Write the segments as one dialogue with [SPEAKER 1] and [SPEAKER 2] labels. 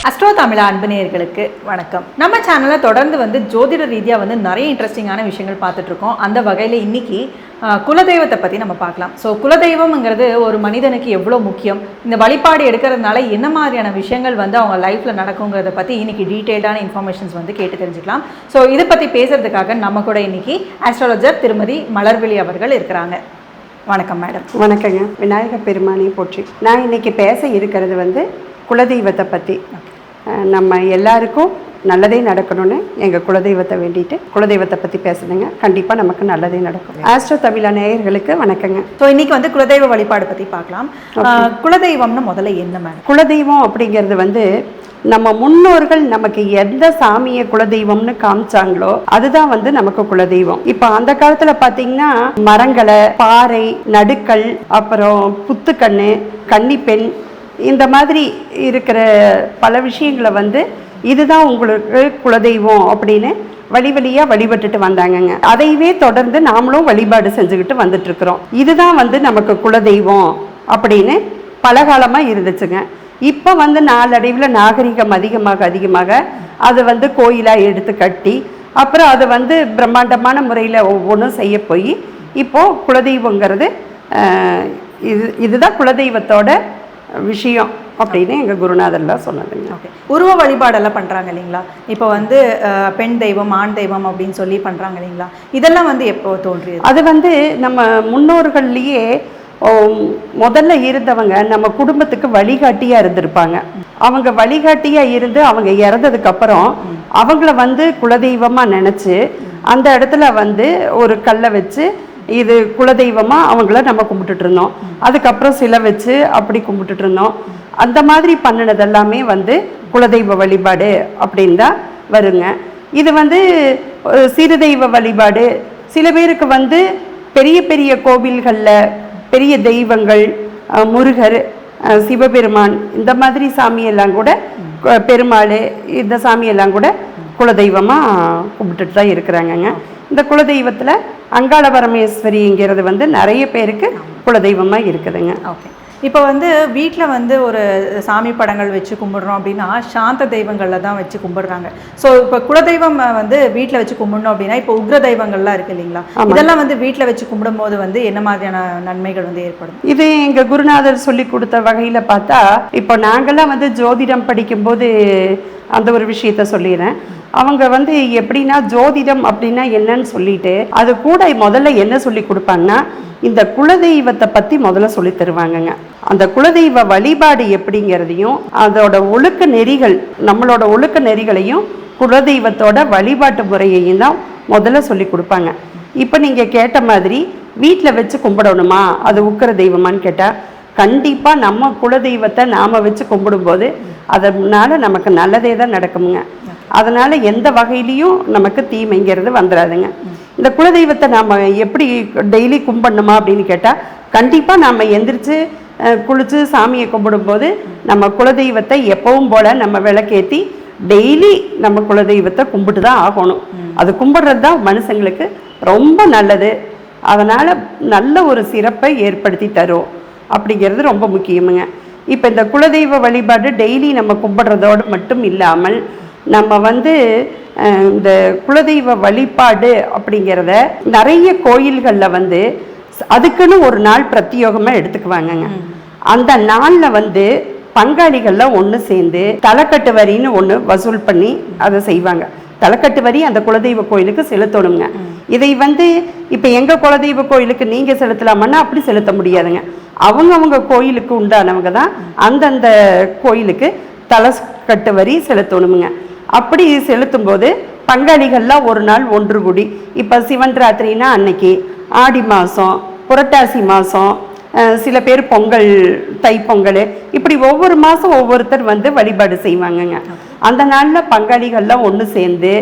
[SPEAKER 1] Astro தமிழா அன்புநேயர்களுக்கு வணக்கம். நம்ம சேனலில் தொடர்ந்து வந்து ஜோதிட ரீதியாக வந்து நிறைய இன்ட்ரெஸ்டிங்கான விஷயங்கள் பார்த்துட்டு இருக்கோம் அந்த வகையில் இன்னைக்கு ஆஹ், குலதெய்வத்தை பற்றி நம்ம பார்க்கலாம். ஸோ குலதெய்வம்ங்கிறது ஒரு மனிதனுக்கு எவ்வளோ முக்கியம்? இந்த வழிபாடு எடுக்கிறதுனால என்ன மாதிரியான விஷயங்கள் வந்து அவங்க லைஃப்பில் நடக்குங்கிறத பற்றி இன்னைக்கு டீட்டெயில்டான இன்ஃபர்மேஷன்ஸ் வந்து கேட்டு தெரிஞ்சுக்கலாம். ஸோ இதை பற்றி பேசுறதுக்காக நம்ம கூட இன்னைக்கு ஆஸ்ட்ராலஜர் திருமதி மலர்விழி அவர்கள் இருக்கிறாங்க. வணக்கம் மேடம்
[SPEAKER 2] வணக்கங்க. விநாயக பெருமானை போற்றி. நான் இன்னைக்கு பேச இருக்கிறது வந்து குலதெய்வத்தை பற்றி நம்ம எல்லாருக்கும் நல்லதே நடக்கணும்னு எங்கள் குலதெய்வத்தை வேண்டிட்டு குலதெய்வத்தை பற்றி பேசுதுங்க. கண்டிப்பாக நமக்கு நல்லதே நடக்கும். ஆஸ்ட்ரோ தமிழா நேயர்களுக்கு வணக்கங்க.
[SPEAKER 1] ஸோ இன்னைக்கு வந்து குலதெய்வ வழிபாடு பற்றி பார்க்கலாம். குலதெய்வம்னு முதல்ல என்ன மேடம்
[SPEAKER 2] குலதெய்வம் அப்படிங்கிறது வந்து நம்ம முன்னோர்கள் நமக்கு எந்த சாமியை குலதெய்வம்னு காமிச்சாங்களோ அதுதான் வந்து நமக்கு குலதெய்வம். இப்போ அந்த காலத்துல பாத்தீங்கன்னா மரங்களை பாறை நடுக்கல் அப்புறம் புத்துக்கண்ணு கன்னிப்பெண் இந்த மாதிரி இருக்கிற பல விஷயங்களை வந்து இதுதான் உங்களுக்கு குலதெய்வம் அப்படின்னு வழி வழியாக வழிபட்டுட்டு வந்தாங்கங்க. அதையவே தொடர்ந்து நாமளும் வழிபாடு செஞ்சுக்கிட்டு வந்துட்டுருக்குறோம். இதுதான் வந்து நமக்கு குலதெய்வம் அப்படின்னு பலகாலமாக இருந்துச்சுங்க. இப்போ வந்து நாளடைவில் நாகரிகம் அதிகமாக அதிகமாக அது வந்து கோயிலாக எடுத்து கட்டி அப்புறம் அது வந்து பிரம்மாண்டமான முறையில் ஒவ்வொன்றும் செய்ய போய் இப்போது குலதெய்வங்கிறது இது இதுதான் குலதெய்வத்தோட விஷயம் அப்படின்னு எங்கள் குருநாதர்லாம் சொன்னதுங்க.
[SPEAKER 1] ஓகே. உருவ வழிபாடெல்லாம் பண்ணுறாங்க இல்லைங்களா? இப்போ வந்து பெண் தெய்வம் ஆண் தெய்வம் அப்படின்னு சொல்லி பண்ணுறாங்க இல்லைங்களா? இதெல்லாம் வந்து எப்போ தோன்றியது?
[SPEAKER 2] அது வந்து நம்ம முன்னோர்கள்லேயே முதல்ல இருந்தவங்க நம்ம குடும்பத்துக்கு வழிகாட்டியா இருந்திருப்பாங்க. அவங்க வழிகாட்டியா இருந்து அவங்க இறந்ததுக்கு அப்புறம் அவங்கள வந்து குலதெய்வமா நினைச்சு அந்த இடத்துல வந்து ஒரு கல்லை வச்சு இது குலதெய்வமாக அவங்கள நம்ம கும்பிட்டுட்டு இருந்தோம். அதுக்கப்புறம் சிலை வச்சு அப்படி கும்பிட்டுட்டு இருந்தோம். அந்த மாதிரி பண்ணினது எல்லாமே வந்து குலதெய்வ வழிபாடு அப்படின்னு தான் வருங்க. இது வந்து ஒரு சிறு தெய்வ வழிபாடு. சில பேருக்கு வந்து பெரிய பெரிய கோவில்களில் பெரிய தெய்வங்கள் முருகர் சிவபெருமான் இந்த மாதிரி சாமியெல்லாம் கூட பெருமாள் இந்த சாமியெல்லாம் கூட குலதெய்வமாக கும்பிட்டுட்டு தான் இருக்கிறாங்கங்க. இந்த குலதெய்வத்தில் அங்காள பரமேஸ்வரிங்கிறது வந்து நிறைய பேருக்கு குலதெய்வமாக இருக்குதுங்க.
[SPEAKER 1] ஓகே. இப்போ வந்து வீட்டில் வந்து ஒரு சாமி படங்கள் வச்சு கும்பிடுறோம் அப்படின்னா சாந்த தெய்வங்களில் தான் வச்சு கும்பிடுறாங்க. ஸோ இப்போ குலதெய்வம் வந்து வீட்டில் வச்சு கும்பிடணும் அப்படின்னா இப்போ உக்ர தெய்வங்கள்லாம் இருக்கு இல்லைங்களா? இதெல்லாம் வந்து வீட்டில் வச்சு கும்பிடும்போது வந்து என்ன மாதிரியான நன்மைகள் வந்து ஏற்படும்?
[SPEAKER 2] இது எங்க குருநாதர் சொல்லி கொடுத்த வகையில பார்த்தா இப்போ நாங்கெல்லாம் வந்து ஜோதிடம் படிக்கும்போது அந்த ஒரு விஷயத்த சொல்லிடுறேன். அவங்க வந்து எப்படின்னா ஜோதிடம் அப்படின்னா என்னன்னு சொல்லிட்டு அது கூட முதல்ல என்ன சொல்லி கொடுப்பாங்கன்னா இந்த குலதெய்வத்தை பத்தி முதல்ல சொல்லி தருவாங்கங்க. அந்த குலதெய்வ வழிபாடு எப்படிங்கிறதையும் அதோட ஒழுக்க நெறிகள் நம்மளோட ஒழுக்க நெறிகளையும் குலதெய்வத்தோட வழிபாட்டு முறையையும் தான் முதல்ல சொல்லி கொடுப்பாங்க. இப்போ நீங்கள் கேட்ட மாதிரி வீட்டில் வச்சு கும்பிடணுமா? அது உக்கிர தெய்வமான்னு கேட்டால் கண்டிப்பாக நம்ம குலதெய்வத்தை நாம் வச்சு கும்பிடும்போது அதனால நமக்கு நல்லதே தான் நடக்குமுங்க. அதனால் எந்த வகையிலையும் நமக்கு தீமைங்கிறது வந்துடாதுங்க. இந்த குலதெய்வத்தை நாம் எப்படி டெய்லி கும்பிடணுமா அப்படின்னு கேட்டால் கண்டிப்பாக நாம் எந்திரிச்சு குளித்து சாமியை கும்பிடும்போது நம்ம குலதெய்வத்தை எப்பவும் போல் நம்ம விளக்கேற்றி டெய்லி நம்ம குலதெய்வத்தை கும்பிட்டு தான் ஆகணும். அது கும்பிடுறது தான் மனுஷங்களுக்கு ரொம்ப நல்லது. அதனால் நல்ல ஒரு சிறப்பை ஏற்படுத்தி தரும் அப்படிங்கிறது ரொம்ப முக்கியமுங்க. இப்போ இந்த குலதெய்வ வழிபாடு டெய்லி நம்ம கும்பிட்றதோடு மட்டும் இல்லாமல் நம்ம வந்து இந்த குலதெய்வ வழிபாடு அப்படிங்கிறத நிறைய கோயில்களில் வந்து அதுக்குன்னு ஒரு நாள் பிரத்யோகமாக எடுத்துக்குவாங்கங்க. அந்த நாளில் வந்து பங்காளிகள்லாம் ஒன்று சேர்ந்து தலைக்கட்டு வரின்னு ஒன்று வசூல் பண்ணி அதை செய்வாங்க. தலைக்கட்டு வரி அந்த குலதெய்வ கோயிலுக்கு செலுத்தணுங்க. இதை வந்து இப்போ எங்கள் குலதெய்வ கோயிலுக்கு நீங்கள் செலுத்தலாமான்னா அப்படி செலுத்த முடியாதுங்க. அவங்க அவங்க கோயிலுக்கு உண்டானவங்க தான் அந்தந்த கோயிலுக்கு தலைக்கட்டு வரி செலுத்தணுமுங்க. அப்படி செலுத்தும் போது பங்காளிகள்லாம் ஒரு நாள் ஒன்று கூடி. இப்போ சிவன் ராத்திரினா அன்னைக்கு ஆடி மாதம் புரட்டாசி மாதம் சில பேர் பொங்கல் தைப்பொங்கல் இப்படி ஒவ்வொரு மாதம் ஒவ்வொருத்தர் வந்து வழிபாடு செய்வாங்கங்க. அந்த நாளில் பங்காளிகள்லாம் ஒன்று சேர்ந்து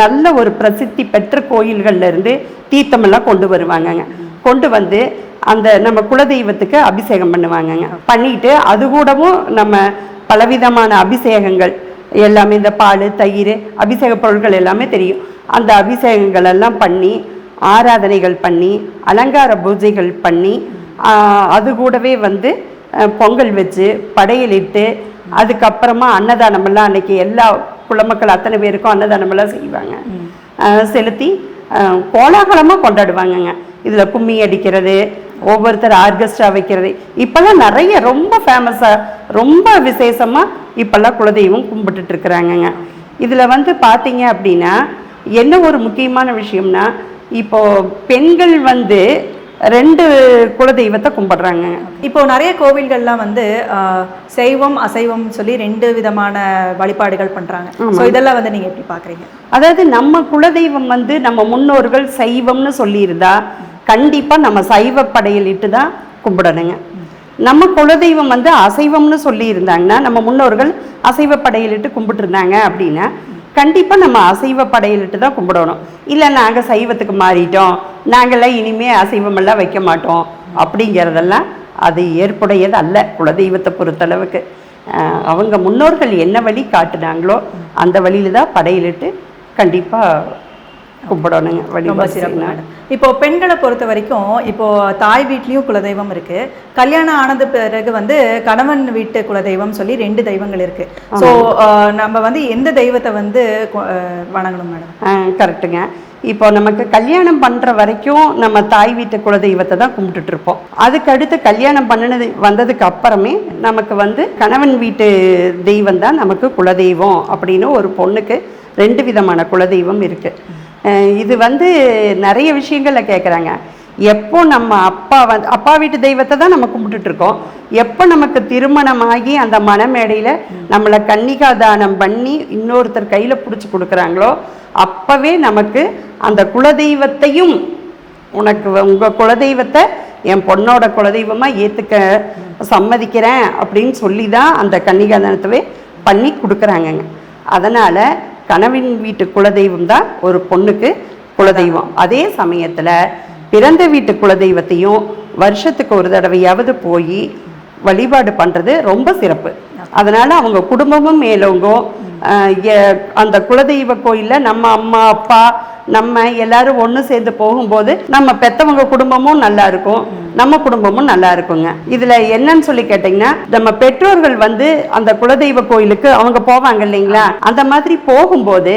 [SPEAKER 2] நல்ல ஒரு பிரசித்தி பெற்ற கோயில்கள்லேருந்து தீர்த்தமெல்லாம் கொண்டு வருவாங்கங்க. கொண்டு வந்து அந்த நம்ம குலதெய்வத்துக்கு அபிஷேகம் பண்ணுவாங்கங்க. பண்ணிட்டு அது கூடவும் நம்ம பலவிதமான அபிஷேகங்கள் எல்லாமே இந்த பால் தயிர் அபிஷேக பொருட்கள் எல்லாமே தெரியும். அந்த அபிஷேகங்கள் எல்லாம் பண்ணி ஆராதனைகள் பண்ணி அலங்கார பூஜைகள் பண்ணி அது கூடவே வந்து பொங்கல் வச்சு படையலிட்டு அதுக்கப்புறமா அன்னதானம் எல்லாம் அன்னைக்கு எல்லா குளமக்கள் அத்தனை பேருக்கும் அன்னதானம் எல்லாம் செய்வாங்க செலுத்தி கோலாகலமாக கொண்டாடுவாங்கங்க. இதில் கும்மி அடிக்கிறது ஒவ்வொருத்தர் ஆர்கெஸ்ட்ரா வைக்கிறது. இப்போல்லாம் நிறைய ரொம்ப ஃபேமஸாக ரொம்ப விசேஷமாக இப்பெல்லாம் குலதெய்வம் கும்பிட்டுட்டு இருக்கிறாங்கங்க இதுல வந்து பாத்தீங்க அப்படின்னா என்ன ஒரு முக்கியமான விஷயம்னா இப்போ பெண்கள் வந்து ரெண்டு குலதெய்வத்தை கும்பிடுறாங்க
[SPEAKER 1] இப்போ நிறைய கோவில்கள்லாம் வந்து சைவம் அசைவம் சொல்லி ரெண்டு விதமான வழிபாடுகள் பண்றாங்க. ஸோ இதெல்லாம் வந்து நீங்க எப்படி பாக்குறீங்க?
[SPEAKER 2] அதாவது நம்ம குலதெய்வம் வந்து நம்ம முன்னோர்கள் சைவம்னு சொல்லியிருந்தா கண்டிப்பா நம்ம சைவ படையலிட்டு தான் கும்பிடணுங்க. நம்ம குலதெய்வம் வந்து அசைவம்னு சொல்லி இருந்தாங்கன்னா நம்ம முன்னோர்கள் அசைவ படையலிட்டு கும்பிட்டுருந்தாங்க அப்படின்னா கண்டிப்பாக நம்ம அசைவ படையலிட்டு தான் கும்பிடணும். இல்லை நாங்கள் சைவத்துக்கு மாறிட்டோம் நாங்களாம் இனிமே அசைவமெல்லாம் வைக்க மாட்டோம் அப்படிங்கிறதெல்லாம் அது ஏற்புடையது அல்ல குலதெய்வத்தை பொறுத்தளவுக்கு. அவங்க முன்னோர்கள் என்ன வழி காட்டுனாங்களோ அந்த வழியில் தான் படையலிட்டு கண்டிப்பாக கும்பிடணுங்க வழிபாடு
[SPEAKER 1] சிறப்பு இப்போ பெண்களை பொறுத்த வரைக்கும் இப்போ தாய் வீட்லயும் குலதெய்வம் இருக்கு. கல்யாணம் ஆனது பிறகு வந்து கணவன் வீட்டு குலதெய்வம் சொல்லி ரெண்டு தெய்வங்கள் இருக்கு. ஸோ நம்ம வந்து எந்த தெய்வத்தை வந்து வணங்கணும் மேடம்?
[SPEAKER 2] கரெக்டுங்க இப்போ நமக்கு கல்யாணம் பண்ற வரைக்கும் நம்ம தாய் வீட்டு குலதெய்வத்தை தான் கும்பிட்டுட்டு இருப்போம். அதுக்கு அடுத்து கல்யாணம் பண்ணினது வந்ததுக்கு அப்புறமே நமக்கு வந்து கணவன் வீட்டு தெய்வம் தான் நமக்கு குலதெய்வம் அப்படின்னு ஒரு பொண்ணுக்கு ரெண்டு விதமான குலதெய்வம் இருக்கு. அஹ் இது வந்து நிறைய விஷயங்கள்ல கேட்குறாங்க எப்போ நம்ம அப்பா வந்து அப்பா வீட்டு தெய்வத்தை தான் நம்ம கும்பிட்டுட்ருக்கோம். எப்போ நமக்கு திருமணமாகி அந்த மனமேடையில் நம்மளை கன்னிகா தானம் பண்ணி இன்னொருத்தர் கையில் பிடிச்சி கொடுக்குறாங்களோ அப்போவே நமக்கு அந்த குலதெய்வத்தையும் உனக்கு வ- குலதெய்வத்தை என் பொண்ணோட குலதெய்வமாக ஏற்றுக்க சம்மதிக்கிறேன் அப்படின்னு சொல்லி தான் அந்த கன்னிகாதானத்தவே பண்ணி கொடுக்குறாங்கங்க. அதனால் கணவன் வீட்டு குலதெய்வம் தான் ஒரு பொண்ணுக்கு குலதெய்வம். அதே சமயத்துல பிறந்த வீட்டு குலதெய்வத்தையும் வருஷத்துக்கு ஒரு தடவையாவது போய் வழிபாடு பண்றது ரொம்ப சிறப்பு. அதனால அவங்க குடும்பமும் மேலோங்கும். அந்த குலதெய்வ கோயில்ல நம்ம அம்மா அப்பா நம்ம எல்லாரும் ஒன்று சேர்ந்து போகும்போது நம்ம பெத்தவங்க குடும்பமும் நல்லா இருக்கும். நம்ம குடும்பமும் நல்லா இருக்குங்க. இதுல என்னன்னு சொல்லி கேட்டிங்கன்னா நம்ம பெற்றோர்கள் வந்து அந்த குலதெய்வ கோயிலுக்கு அவங்க போவாங்க இல்லைங்களா? அந்த மாதிரி போகும்போது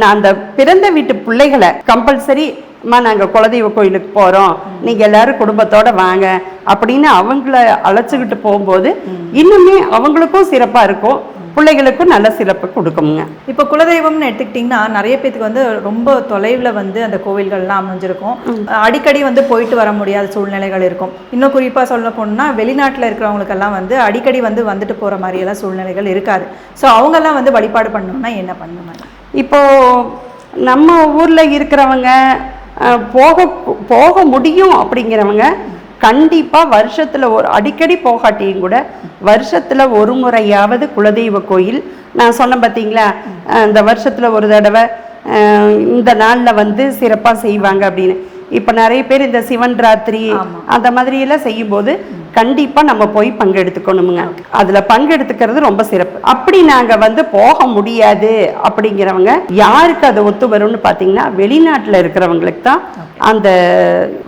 [SPEAKER 2] நான் அந்த பிறந்த வீட்டு பிள்ளைகளை கம்பல்சரி அம்மா நாங்க குலதெய்வ கோயிலுக்கு போறோம். நீங்க எல்லாரும் குடும்பத்தோட வாங்க அப்படின்னு அவங்கள அழைச்சிக்கிட்டு போகும்போது இன்னுமே அவங்களுக்கும் சிறப்பா இருக்கும். பிள்ளைகளுக்கும் நல்ல சிறப்பு கொடுக்குங்க
[SPEAKER 1] இப்போ குலதெய்வம்னு எடுத்துக்கிட்டிங்கன்னா நிறைய பேத்துக்கு வந்து ரொம்ப தொலைவில் வந்து அந்த கோவில்கள்லாம் அமைஞ்சிருக்கும். அடிக்கடி வந்து போயிட்டு வர முடியாத சூழ்நிலைகள் இருக்கும். இன்னும் குறிப்பாக சொல்ல போனால் வெளிநாட்டில் இருக்கிறவங்களுக்கெல்லாம் வந்து அடிக்கடி வந்து வந்துட்டு போகிற மாதிரியெல்லாம் சூழ்நிலைகள் இருக்காது. ஸோ அவங்கெல்லாம் வந்து வழிபாடு பண்ணணும்னா என்ன பண்ணணும்
[SPEAKER 2] இப்போ நம்ம ஊர்ல இருக்கிறவங்க போக போக முடியும் அப்படிங்கிறவங்க கண்டிப்பா வருஷத்துல ஒரு அடிக்கடி போகாட்டியும் கூட வருஷத்துல ஒரு முறையாவது குலதெய்வ கோயில். நான் சொன்னேன் பார்த்தீங்களா இந்த வருஷத்துல ஒரு தடவை இந்த நாள்ல வந்து சிறப்பா செய்வாங்க அப்படின்னு. இப்ப நிறைய பேர் இந்த சிவன் ராத்திரி. அந்த மாதிரி எல்லாம் செய்யும்போது கண்டிப்பா நம்ம போய் பங்கெடுத்துக்கணுமுங்க. அதுல பங்கெடுத்துக்கிறது ரொம்ப சிறப்பு. அப்படி நாங்க வந்து போக முடியாது அப்படிங்கிறவங்க யாருக்கு அது ஒத்து வரும்னு பாத்தீங்கன்னா வெளிநாட்டுல இருக்கிறவங்களுக்கு தான் அந்த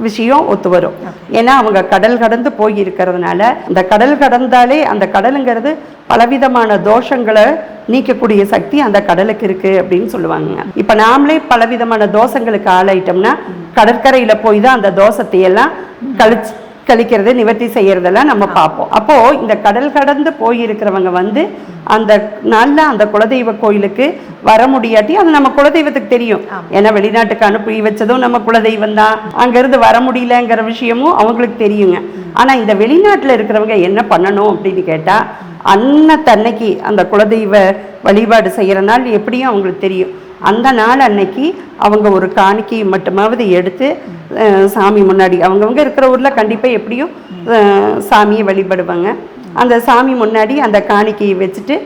[SPEAKER 2] விஷயம் ஒத்து வரும். ஏன்னா அவங்க கடல் கடந்து போய் இருக்கிறதுனால அந்த கடல் கடந்தாலே அந்த கடலுங்கிறது பலவிதமான தோஷங்களை நீக்கக்கூடிய சக்தி அந்த கடலுக்கு இருக்கு அப்படின்னு சொல்லுவாங்க இப்ப நாமளே பலவிதமான தோஷங்களுக்கு ஆளாயிட்டோம்னா கடற்கரையில போய் தான் அந்த தோஷத்தை எல்லாம் கழிச்சு கழிக்கிறது நிவர்த்தி செய்யறதெல்லாம் நம்ம பார்ப்போம். அப்போ இந்த கடல் கடந்து போயிருக்கிறவங்க வந்து அந்த நல்ல அந்த குலதெய்வ கோயிலுக்கு வர முடியாட்டி அது நம்ம குலதெய்வத்துக்கு தெரியும். ஏன்னா வெளிநாட்டுக்கு அனுப்பி வச்சதும் நம்ம குலதெய்வம் தான். அங்கிருந்து வர முடியலங்கிற விஷயமும் அவங்களுக்கு தெரியுங்க. ஆனா இந்த வெளிநாட்டுல இருக்கிறவங்க என்ன பண்ணணும் அப்படின்னு கேட்டா அன்னத்தன்னைக்கு அந்த குலதெய்வ வழிபாடு செய்யற நாள் எப்படியும் அவங்களுக்கு தெரியும். அந்த நாள் அன்னைக்கு அவங்க ஒரு காணிக்கை மட்டுமாவது எடுத்து சாமி முன்னாடி அவங்கவுங்க இருக்கிற ஊரில் கண்டிப்பாக எப்படியும் சாமியை வழிபடுவாங்க. அந்த சாமி முன்னாடி அந்த காணிக்கையை வச்சுட்டு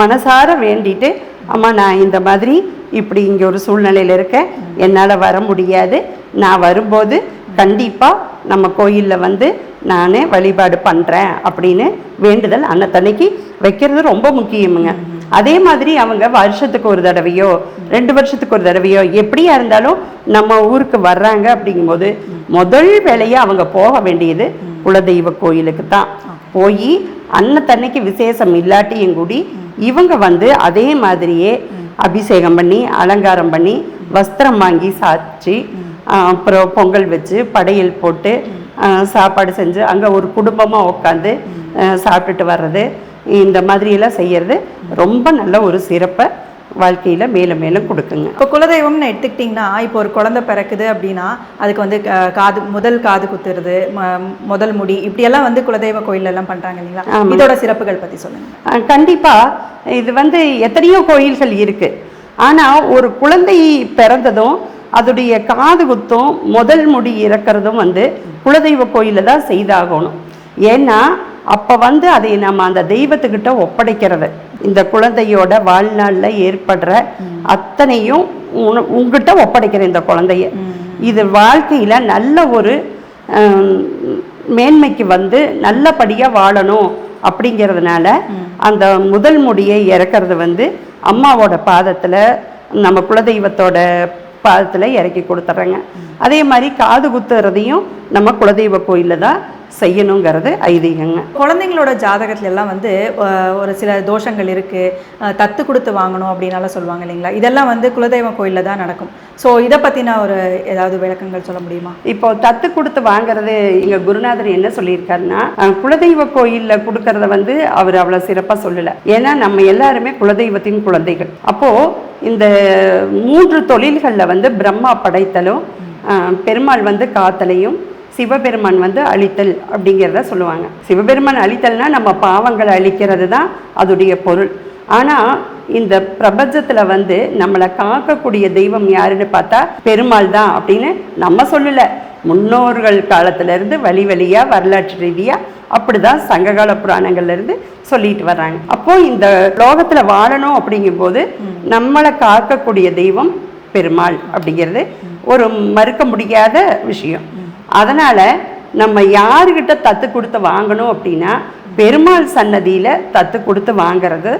[SPEAKER 2] மனசார வேண்டிட்டு அம்மா நான் இந்த மாதிரி இப்படி இங்கே ஒரு சூழ்நிலையில் இருக்கேன் என்னால் வர முடியாது. நான் வரும்போது கண்டிப்பாக நம்ம கோயிலில் வந்து நான் வழிபாடு பண்ணுறேன் அப்படின்னு வேண்டுதல் அன்னத்தன்னைக்கு வைக்கிறது ரொம்ப முக்கியமுங்க. அதே மாதிரி அவங்க வருஷத்துக்கு ஒரு தடவையோ ரெண்டு வருஷத்துக்கு ஒரு தடவையோ எப்படியா இருந்தாலும் நம்ம ஊருக்கு வர்றாங்க அப்படிங்கும்போது முதல் வேலையாக அவங்க போக வேண்டியது குலதெய்வ கோயிலுக்கு தான் போய் அன்னத்தன்னைக்கு விசேஷம் இல்லாட்டியும் கூடி இவங்க வந்து அதே மாதிரியே அபிஷேகம் பண்ணி அலங்காரம் பண்ணி வஸ்திரம் வாங்கி சாச்சி அப்புறம் பொங்கல் வச்சு படையல் போட்டு சாப்பாடு செஞ்சு அங்கே ஒரு குடும்பமாக உட்காந்து சாப்பிட்டுட்டு வர்றது. இந்த மாதிரியெல்லாம் செய்யறது ரொம்ப நல்ல ஒரு சிறப்பை வாழ்க்கையில் மேலும் மேலும் கொடுக்குங்க.
[SPEAKER 1] இப்போ குலதெய்வம்னு எடுத்துக்கிட்டிங்கன்னா இப்போ ஒரு குழந்தை பிறக்குது அப்படின்னா அதுக்கு வந்து காது முதல் காது குத்துறது முதல் முடி இப்படியெல்லாம் வந்து குலதெய்வ கோயில்ல எல்லாம் பண்றாங்க இல்லைங்களா? இதோட சிறப்புகள் பத்தி சொல்லுங்க.
[SPEAKER 2] அஹ் கண்டிப்பா இது வந்து எத்தனையோ கோயில்கள் இருக்கு. ஆனா ஒரு குழந்தை பிறந்ததும் அதுடைய காது குத்தும் முதல் முடி இறக்கிறதும் வந்து குலதெய்வ கோயிலில் தான் செய்தாகணும். ஏன்னா அப்போ வந்து அதை நம்ம அந்த தெய்வத்துக்கிட்ட ஒப்படைக்கிறது. இந்த குழந்தையோட வாழ்நாளில் ஏற்படுற அத்தனையும் உங்ககிட்ட ஒப்படைக்கிற இந்த குழந்தைய. இது வாழ்க்கையில் நல்ல ஒரு மேன்மைக்கு வந்து நல்லபடியாக வாழணும் அப்படிங்கிறதுனால அந்த முதல் முடியை இறக்கிறது வந்து அம்மாவோட பாதத்தில் நம்ம குலதெய்வத்தோட பாதத்தில் இறக்கி கொடுத்துட்றேங்க அதே மாதிரி காது குத்துறதையும் நம்ம குலதெய்வ கோயிலில் தான் செய்யணுங்கிறது ஐதீகங்க.
[SPEAKER 1] குழந்தைங்களோட ஜாதகத்துல எல்லாம் வந்து ஒரு சில தோஷங்கள் இருக்கு. அஹ், தத்து கொடுத்து வாங்கணும் அப்படின்னாலாம் சொல்லுவாங்க இல்லைங்களா? இதெல்லாம் வந்து குலதெய்வ கோயில்ல தான் நடக்கும். ஸோ இதை பத்தின ஒரு ஏதாவது விளக்கங்கள் சொல்ல முடியுமா?
[SPEAKER 2] இப்போ தத்து கொடுத்து வாங்குறது எங்க குருநாதர் என்ன சொல்லியிருக்காருன்னா குலதெய்வ கோயில்ல கொடுக்கறத வந்து அவர் அவ்வளவு சிறப்பா சொல்லல. ஏன்னா நம்ம எல்லாருமே குலதெய்வத்தின் குழந்தைகள். அப்போ இந்த மூன்று தொழில்கள்ல வந்து பிரம்மா படைத்தலும் பெருமாள் வந்து காத்தலையும் சிவபெருமான் வந்து அழித்தல் அப்படிங்கிறத சொல்லுவாங்க. சிவபெருமான் அழித்தல்னா நம்ம பாவங்களை அழிக்கிறது தான் அதோடைய பொருள். ஆனால் இந்த பிரபஞ்சத்தில் வந்து நம்மளை காக்கக்கூடிய தெய்வம் யாருன்னு பார்த்தா பெருமாள் தான் அப்படின்னு நம்ம சொல்லலை. முன்னோர்கள் காலத்திலேருந்து வழி வழியாக வரலாற்று ரீதியாக அப்படிதான் சங்ககால புராணங்கள்லேருந்து சொல்லிட்டு வர்றாங்க. அப்போ இந்த லோகத்தில் வாழணும் அப்படிங்கும்போது நம்மளை காக்கக்கூடிய தெய்வம் பெருமாள் அப்படிங்கிறது ஒரு மறுக்க முடியாத விஷயம். அதனால நம்ம யாருக்கிட்ட தத்து கொடுத்து வாங்கணும் அப்படின்னா பெருமாள் சன்னதியில தத்து கொடுத்து வாங்குறது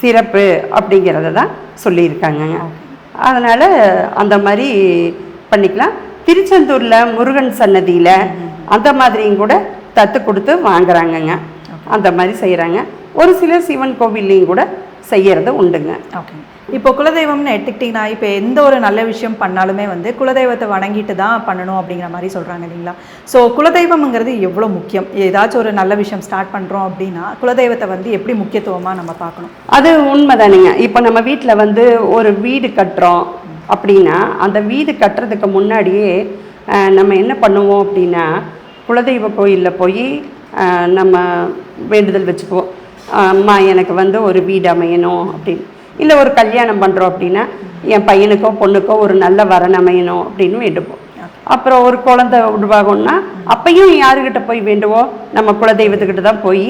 [SPEAKER 2] சிறப்பு அப்படிங்கிறத தான் சொல்லியிருக்காங்கங்க. அதனால அந்த மாதிரி பண்ணிக்கலாம். திருச்செந்தூர்ல முருகன் சன்னதியில அந்த மாதிரியும் கூட தத்து கொடுத்து வாங்குறாங்கங்க. அந்த மாதிரி செய்கிறாங்க ஒரு சில சிவன் கோவில்லையும் கூட செய்யறது உண்டுங்க.
[SPEAKER 1] ஓகே. இப்போ குலதெய்வம்னு எடுத்துக்கிட்டிங்கன்னா இப்போ எந்த ஒரு நல்ல விஷயம் பண்ணாலுமே வந்து குலதெய்வத்தை வணங்கிட்டு தான் பண்ணணும் அப்படிங்கிற மாதிரி சொல்கிறாங்க இல்லைங்களா? ஸோ குலதெய்வம்ங்கிறது எவ்வளோ முக்கியம்? ஏதாச்சும் ஒரு நல்ல விஷயம் ஸ்டார்ட் பண்ணுறோம் அப்படின்னா குலதெய்வத்தை வந்து எப்படி முக்கியத்துவமாக நம்ம பார்க்கணும்?
[SPEAKER 2] அது உண்மைதானுங்க. இப்போ நம்ம வீட்டில் வந்து ஒரு வீடு கட்டுறோம் அப்படின்னா அந்த வீடு கட்டுறதுக்கு முன்னாடியே நம்ம என்ன பண்ணுவோம் அப்படின்னா குலதெய்வ கோயிலில் போய் நம்ம வேண்டுதல் வச்சுக்குவோம். அம்மா எனக்கு வந்து ஒரு வீடு அமையணும் அப்படின்னு. இல்லை ஒரு கல்யாணம் பண்ணுறோம் அப்படின்னா என் பையனுக்கோ பொண்ணுக்கோ ஒரு நல்ல வரன் அமையணும் அப்படின்னு வேண்டுவோம். அப்புறம் ஒரு குழந்தை உருவாகும்னா அப்பையும் யாருக்கிட்ட போய் வேண்டுவோம்? நம்ம குலதெய்வத்துக்கிட்ட தான் போய்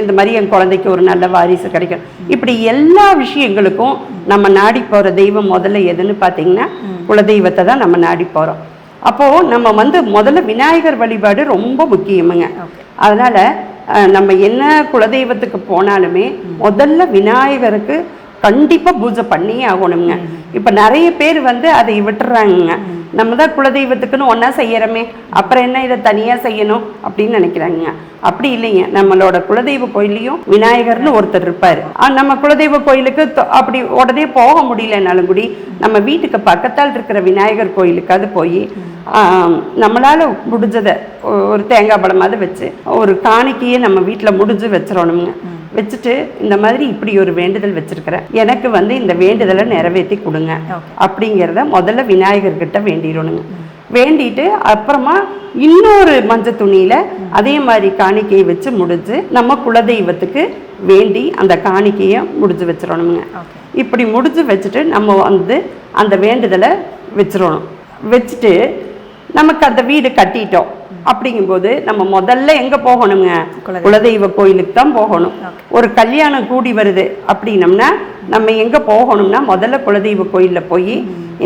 [SPEAKER 2] இந்த மாதிரி என் குழந்தைக்கு ஒரு நல்ல வாரிசு கிடைக்கும் இப்படி எல்லா விஷயங்களுக்கும் நம்ம நாடி போகிற தெய்வம் முதல்ல எதுன்னு பார்த்தீங்கன்னா குலதெய்வத்தை தான் நம்ம நாடி போகிறோம் அப்போது நம்ம வந்து முதல்ல விநாயகர் வழிபாடு ரொம்ப முக்கியமுங்க. அதனால் நம்ம என்ன குலதெய்வத்துக்கு போனாலுமே முதல்ல விநாயகருக்கு கண்டிப்பாக பூஜை பண்ணியே ஆகணுங்க. இப்போ நிறைய பேர் வந்து அதை விட்டுறாங்க நம்ம தான் குலதெய்வத்துக்குன்னு ஒன்றா செய்யறோமே. அப்புறம் என்ன இதை தனியாக செய்யணும் அப்படின்னு நினைக்கிறாங்க அப்படி இல்லைங்க. நம்மளோட குலதெய்வ கோயிலையும் விநாயகர்னு ஒருத்தர் இருப்பார். நம்ம குலதெய்வ கோயிலுக்கு அப்படி உடனே போக முடியலனாலும் கூடி நம்ம வீட்டுக்கு பக்கத்தால் இருக்கிற விநாயகர் கோயிலுக்காவது போய் நம்மளால் முடிஞ்சதை ஒரு தேங்காய் பழமாவது வச்சு ஒரு காணிக்கையே நம்ம வீட்டில் முடிஞ்சு வச்சிடணுங்க. வச்சுட்டு இந்த மாதிரி இப்படி ஒரு வேண்டுதல் வச்சிருக்கிறேன் எனக்கு வந்து இந்த வேண்டுதலை நிறைவேற்றி கொடுங்க. அப்படிங்கிறத முதல்ல விநாயகர்கிட்ட வேண்டிடணுங்க. வேண்டிட்டு அப்புறமா இன்னொரு மஞ்சள் துணியில அதே மாதிரி காணிக்கையை வச்சு முடிஞ்சு நம்ம குலதெய்வத்துக்கு வேண்டி அந்த காணிக்கையை முடிஞ்சு வச்சிடணுங்க. இப்படி முடிஞ்சு வச்சுட்டு நம்ம வந்து அந்த வேண்டுதலை வச்சிடணும். வச்சுட்டு நமக்கு அந்த வீடு கட்டிட்டோம். அப்படிங்கும்போது நம்ம முதல்ல எங்க போகணுங்க. குலதெய்வ கோயிலுக்கு தான் போகணும். ஒரு கல்யாணம் கூடி வருது அப்படின்னம்னா நம்ம எங்க போகணும்னா முதல்ல குலதெய்வ கோயில்ல போய்